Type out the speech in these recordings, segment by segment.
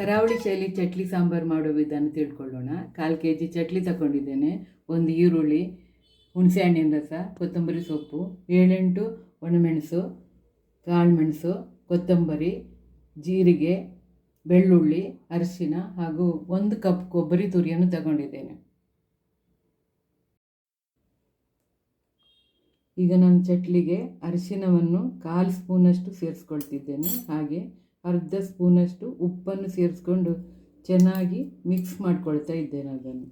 ಕರಾವಳಿ ಶೈಲಿ ಚಟ್ಲಿ ಸಾಂಬಾರು ಮಾಡೋ ವಿಧಾನ ತಿಳ್ಕೊಳ್ಳೋಣ. ಕಾಲು ಕೆ ಜಿ ಚಟ್ಲಿ ತಗೊಂಡಿದ್ದೇನೆ. ಒಂದು ಈರುಳ್ಳಿ, ಹುಣಸೆ ಹಣ್ಣಿನ ರಸ, ಕೊತ್ತಂಬರಿ ಸೊಪ್ಪು, ಏಳೆಂಟು ಒಣಮೆಣಸು ಕಾಳುಮೆಣಸು ಕೊತ್ತಂಬರಿ, ಜೀರಿಗೆ, ಬೆಳ್ಳುಳ್ಳಿ, ಅರಿಶಿನ ಹಾಗೂ ಒಂದು ಕಪ್ ಕೊಬ್ಬರಿ ತುರಿಯನ್ನು ತಗೊಂಡಿದ್ದೇನೆ. ಈಗ ನಾನು ಚಟ್ಲಿಗೆ ಅರಿಶಿನವನ್ನು ಕಾಲು ಸ್ಪೂನಷ್ಟು ಸೇರಿಸ್ಕೊಳ್ತಿದ್ದೇನೆ. ಹಾಗೆ ಅರ್ಧ ಸ್ಪೂನಷ್ಟು ಉಪ್ಪನ್ನು ಸೇರಿಸ್ಕೊಂಡು ಚೆನ್ನಾಗಿ ಮಿಕ್ಸ್ ಮಾಡ್ಕೊಳ್ತಾ ಇದ್ದೇನೆ ಅದನ್ನು.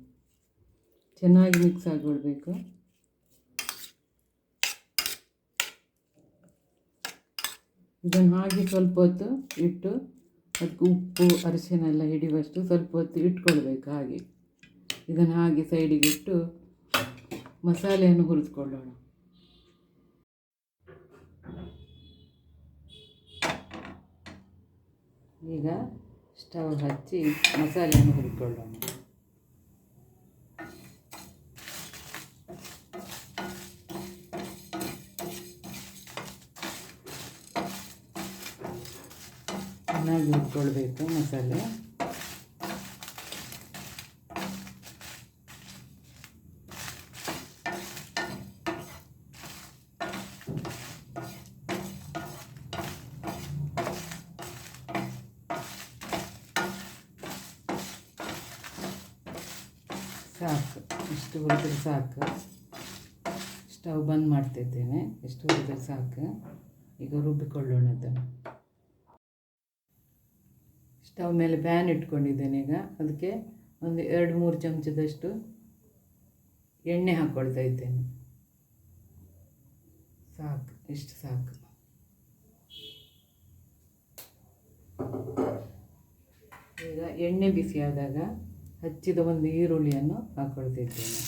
ಚೆನ್ನಾಗಿ ಮಿಕ್ಸ್ ಆಗಿಕೊಳ್ಬೇಕು. ಇದನ್ನು ಹಾಗೆ ಸ್ವಲ್ಪ ಹೊತ್ತು ಇಟ್ಟು ಅದಕ್ಕೆ ಉಪ್ಪು ಅರಿಶಿನ ಎಲ್ಲ ಹಿಡಿಯುವಷ್ಟು ಸ್ವಲ್ಪ ಹೊತ್ತು ಇಟ್ಕೊಳ್ಬೇಕು ಹಾಗೆ. ಇದನ್ನು ಹಾಗೆ ಸೈಡಿಗೆ ಇಟ್ಟು ಮಸಾಲೆಯನ್ನು ಹುರಿದುಕೊಳ್ಳೋಣ. ಈಗ ಸ್ಟವ್ ಹಚ್ಚಿ ಮಸಾಲೆಯನ್ನು ಹುರಿಕೊಳ್ಳೋಣ. ಚೆನ್ನಾಗಿ ಹುರ್ಕೊಳ್ಬೇಕು ಮಸಾಲೆ. ಸಾಕು. ಇಷ್ಟು ಹುರಿದ್ರೆ ಸಾಕು. ಸ್ಟವ್ ಬಂದ್ ಮಾಡ್ತಿದ್ದೇನೆ. ಇಷ್ಟು ಹುರಿದ್ರೆ ಸಾಕು. ಈಗ ರುಬ್ಬಿಕೊಳ್ಳೋಣ ಅದನ್ನು. ಸ್ಟವ್ ಮೇಲೆ ಪ್ಯಾನ್ ಇಟ್ಕೊಂಡಿದ್ದೇನೆ ಈಗ. ಅದಕ್ಕೆ ಒಂದು ಎರಡು ಮೂರು ಚಮಚದಷ್ಟು ಎಣ್ಣೆ ಹಾಕ್ಕೊಳ್ತಾ ಇದ್ದೇನೆ. ಸಾಕು. ಇಷ್ಟು ಸಾಕು. ಈಗ ಎಣ್ಣೆ ಬಿಸಿಯಾದಾಗ ಹಚ್ಚಿದ ಒಂದು ಈರುಳ್ಳಿಯನ್ನು ಹಾಕ್ಕೊಳ್ತಿದ್ದೇನೆ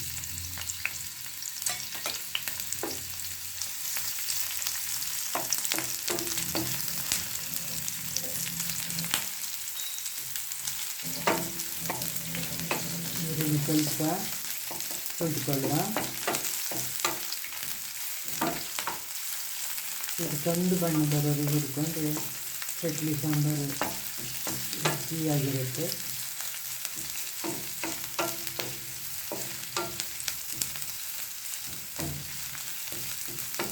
ಈರುಳ್ಳಿ ಸ್ವಲ್ಪ ಹೊಂದ್ಕೊಳ್ಳುವ ಇದು ಕಂದು ಬಣ್ಣ ಬರೋದು ಹುರ್ಕೊಂಡು ಚಟ್ಲಿ ಸಾಂಬಾರು ರುಚಿಯಾಗಿರುತ್ತೆ.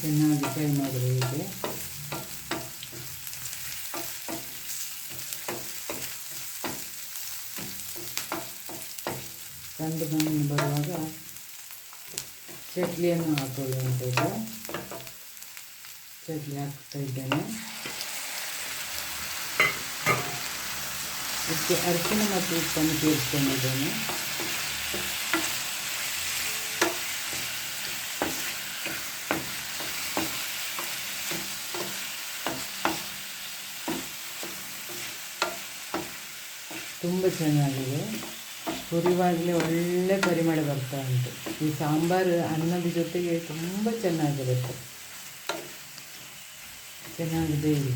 ಚೆನ್ನಾಗಿ ಫ್ರೈ ಮಾಡಬೇಕು ಕಂದು ಬಣ್ಣ ಬರುವಾಗ ಚಟ್ಲಿಯನ್ನು ಹಾಕೊಳ್ಳುವಂಥದ್ದು. ಚಟ್ಲಿ ಹಾಕ್ತಾ ಇದ್ದೇನೆ. ಇದಕ್ಕೆ ಅರಿಶಿನ ಮತ್ತು ಉಪ್ಪನ್ನು ಸೇರಿಸ್ಕೊಂಡಿದ್ದೇನೆ. ತುಂಬ ಚೆನ್ನಾಗಿದೆ. ಹುರಿವಾಗಲೇ ಒಳ್ಳೆ ಪರಿಮಳ ಬರ್ತಾ ಉಂಟು. ಈ ಸಾಂಬಾರು ಅನ್ನದ ಜೊತೆಗೆ ತುಂಬ ಚೆನ್ನಾಗಿರುತ್ತೆ. ಚೆನ್ನಾಗಿದೆ ಬೇಯಿ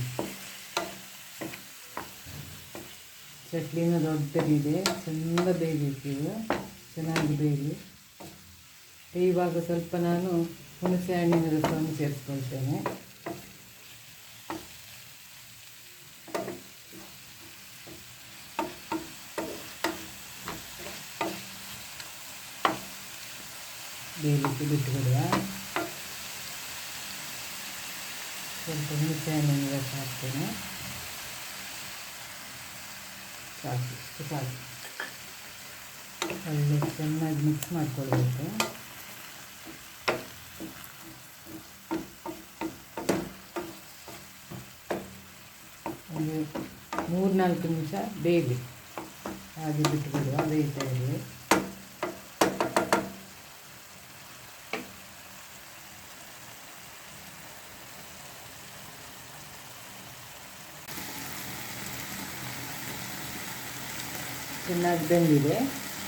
ಚಟ್ನಿನೂ ದೊಡ್ಡದಿದೆ. ಚೆಂದ ಬೇಯಬೇಕು ಈಗ ಚೆನ್ನಾಗಿ ಬೇಯಲಿ ಇವಾಗ ಸ್ವಲ್ಪ ನಾನು ಹುಣಸೆ ಹಣ್ಣಿನ ರಸವನ್ನು ಸೇರಿಸ್ಕೊಳ್ತೇನೆ. ಬೇಯಲಿಕ್ಕೆ ಬಿಟ್ಟುಬಿಡುವ ಸ್ವಲ್ಪ ಹುಣಸೆ ಹಣ್ಣಿನ ರಸ ಹಾಕ್ತೇನೆ ಸಾಕು ಸಾಕು. ಒಳ್ಳೆ ಚೆನ್ನಾಗಿ ಮಿಕ್ಸ್ ಮಾಡಿಕೊಳ್ಬೇಕು. ಒಂದು ಮೂರು ನಾಲ್ಕು ನಿಮಿಷ ಬೇಯಲಿ ಹಾಗೆ ಬಿಟ್ಟುಬಿಡುವ ಬೇಯ್ತಾ ಇರಲಿ ಚೆನ್ನಾಗಿ ಬೆಂದಿದೆ.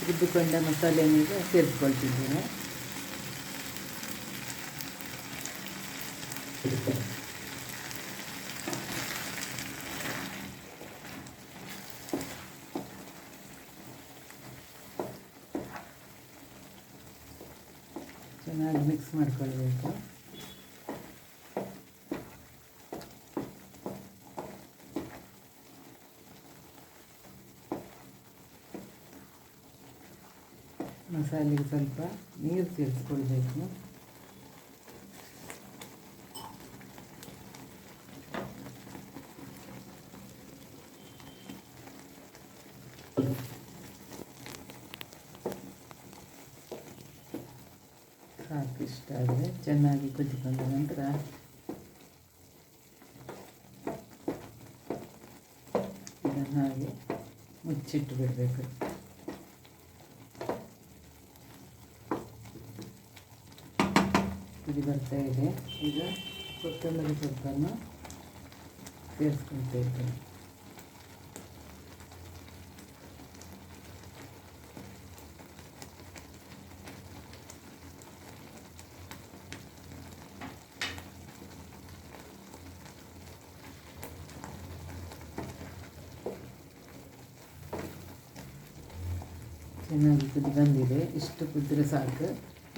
ರುಬ್ಬಿಕೊಂಡ ಮಸಾಲೆಯನ್ನು ಈಗ ಸೇರಿಸ್ಕೊಳ್ತಿದ್ದೇನೆ. ಚೆನ್ನಾಗಿ ಮಿಕ್ಸ್ ಮಾಡ್ಕೊಳ್ಬೇಕು. ಮಸಾಲೆಗೆ ಸ್ವಲ್ಪ ನೀರು ಸೇರಿಸ್ಕೊಳ್ಬೇಕು. ಸಾಕು ಇಷ್ಟ ಆದರೆ ಚೆನ್ನಾಗಿ ಕುದಿಕೊಂಡ ನಂತರ ಇದನ್ನು ಹಾಗೆ ಮುಚ್ಚಿಟ್ಟು ಬಿಡಬೇಕು ಕುದಿ ಬರ್ತಾ ಇದೆ ಈಗ ಕೊತ್ತಂಬರಿ ಸೊಪ್ಪನ್ನು ಸೇರಿಸ್ಕೊಳ್ತಾ ಇದ್ದೇನೆ ಚೆನ್ನಾಗಿ ಕುದಿ ಬಂದಿದೆ ಇಷ್ಟು ಕುದಿದ್ರೆ ಸಾಕು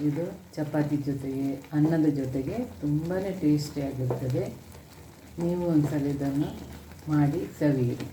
ಇದು ಚಪಾತಿ ಜೊತೆಗೆ ಅನ್ನದ ಜೊತೆಗೆ ತುಂಬಾ ಟೇಸ್ಟಿಯಾಗಿರ್ತದೆ ನೀವು ಒಂದ್ಸಲ ಇದನ್ನು ಮಾಡಿ ಸವಿಯಿರಿ